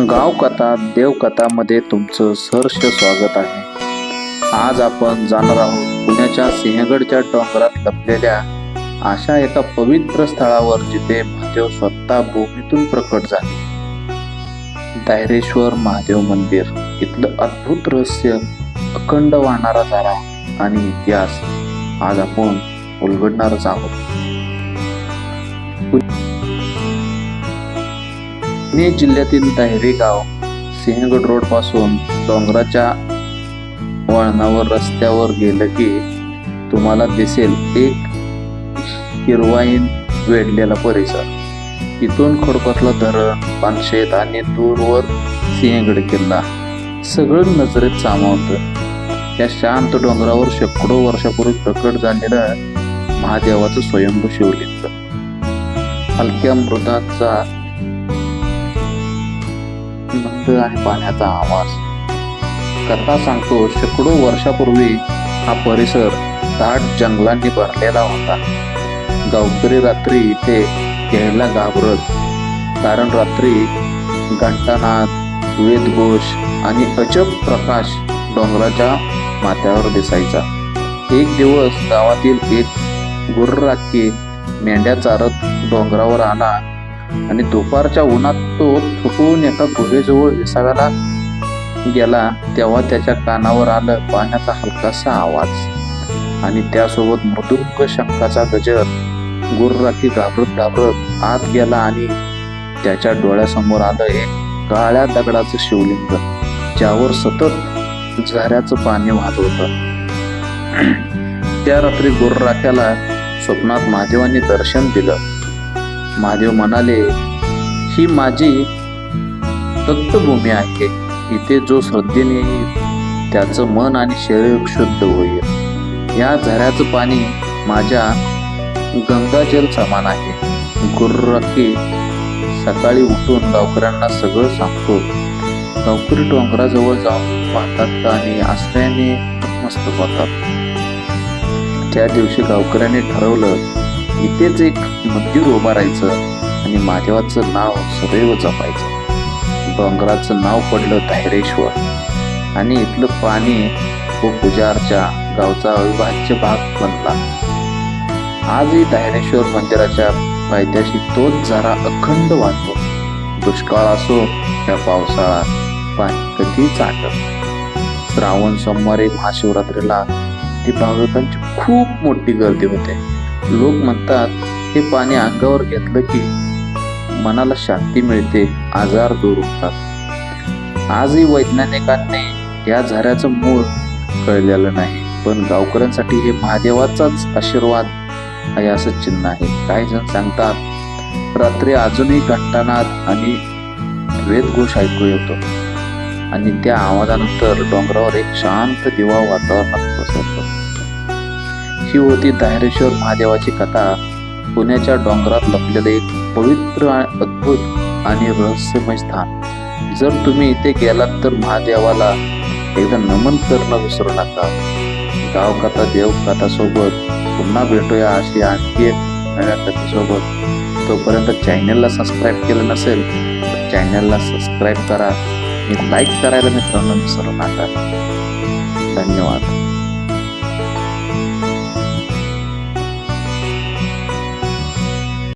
गावकथा देवकथामध्ये तुमचं सहर्ष स्वागत आहे. आज आपण जाणार आहोत पुण्याच्या सिंहगडच्या डोंगरात लपलेल्या अशा एका पवित्र स्थळावर जिथे महादेव स्वतः भूमीतून प्रकट झाले. दायरेश्वर महादेव मंदिर इथलं अद्भुत रहस्य अखंड वाहणारा झाला आणि इतिहास आज आपण उलगडणारच आहोत. पुणे जिल्ह्यातील दायरे गाव सिंहगड रोडपासून डोंगराच्या वळणावर रस्त्यावर गेलं की तुम्हाला दिसेल एक हिरवाईन वेढलेला परिसर. इथून खडकसला धरण पानशेत आणि दूरवर सिंहगड किल्ला. सगळं नजरेत सामावतं. या शांत डोंगरावर शेकडो वर्षापूर्वी प्रकट झालेलं महादेवाचं स्वयंभू शिवलिंग. हलक्या मृदाचा आणि पाण्याचा आवाज. कथा सांगतो शेकडो वर्षापूर्वी हा परिसर दाट जंगलांनी भरलेला होता. गावकरी रात्री इथे यायला घाबरत कारण रात्री घंटानाद वेदघोष आणि अजब प्रकाश डोंगराच्या माथ्यावर दिसायचा. एक दिवस गावातील एक गुर्राकी मेंढ्या चारत डोंगरावर आला. आणि दुपारच्या उन्हात तो थुकून एका गुहेजवळ विसाव्याला गेला तेव्हा त्याच्या कानावर आलं पाण्याचा हलकासा आवाज. आणि त्यासोबत मृदुंग शंखाचा गजर गुर्राखी घाबरत घाबरत आत गेला आणि त्याच्या डोळ्यासमोर आलं एक काळ्या दगडाचं शिवलिंग ज्यावर सतत झऱ्याचं पाणी वाहत होतं. त्या रात्री गुर्राख्याला स्वप्नात महादेवांनी दर्शन दिलं. महादेव म्हणाले ही माझी दत्तभूमी आहे. इथे जो श्रद्धेने येईल त्याचं मन आणि शरीर शुद्ध होईल. या झऱ्याचं पाणी माझ्या गंगाजल समान आहे. गुर्रकी सकाळी उठून गावकऱ्यांना सगळं सांगतो. गावकरी डोंगराजवळ जाऊन पाहतात आणि आश्रयाने मस्त होतात. त्या दिवशी गावकऱ्यांनी ठरवलं इथेच एक मंदिर उभारायचं आणि महादेवाचं नाव सदैव जपायचं. डोंगराचं नाव पडलं धायरेश्वर आणि इथलं पाणी व पुजारच्या गावचा अविभाज्य भाग बनला. आजही धायरेश्वर मंदिराच्या पायथ्याशी तोच जरा अखंड वाहतो. दुष्काळ असो या पावसाळा पाणी कधीच आटत श्रावण सोमवारी महाशिवरात्रीला ती भाविकांची खूप मोठी गर्दी होते. लोक म्हणतात हे पाणी अंगावर घेतलं की मनाला शांती मिळते आजार दूर होतात. आजही वैज्ञानिकांनी या झऱ्याचं मूळ कळलेलं नाही पण गावकऱ्यांसाठी हे महादेवाचाच आशीर्वाद आहे असं चिन्ह आहे. काही जण सांगतात रात्री अजूनही घंटानाद आणि वेदघोष ऐकू येतो. आणि त्या आवाजानंतर डोंगरावर एक शांत दिवा वातावरणात पसरतो. ही होती दायरेश्वर महादेवाची कथा. पुण्याच्या डोंगरात लपलेले एक पवित्र अद्भुत आणि रहस्यमय स्थान. जर तुम्ही इथे गेलात तर महादेवाला एकदा नमन करणं विसरू नका. गावकथा देवकथा सोबत पुन्हा भेटूया अशी आणखी एक नव्या कथेसोबत. तोपर्यंत चॅनलला सबस्क्राईब केलं नसेल तर चॅनलला सबस्क्राईब करा. आणि लाईक करायला मित्रांनो विसरू नका. धन्यवाद.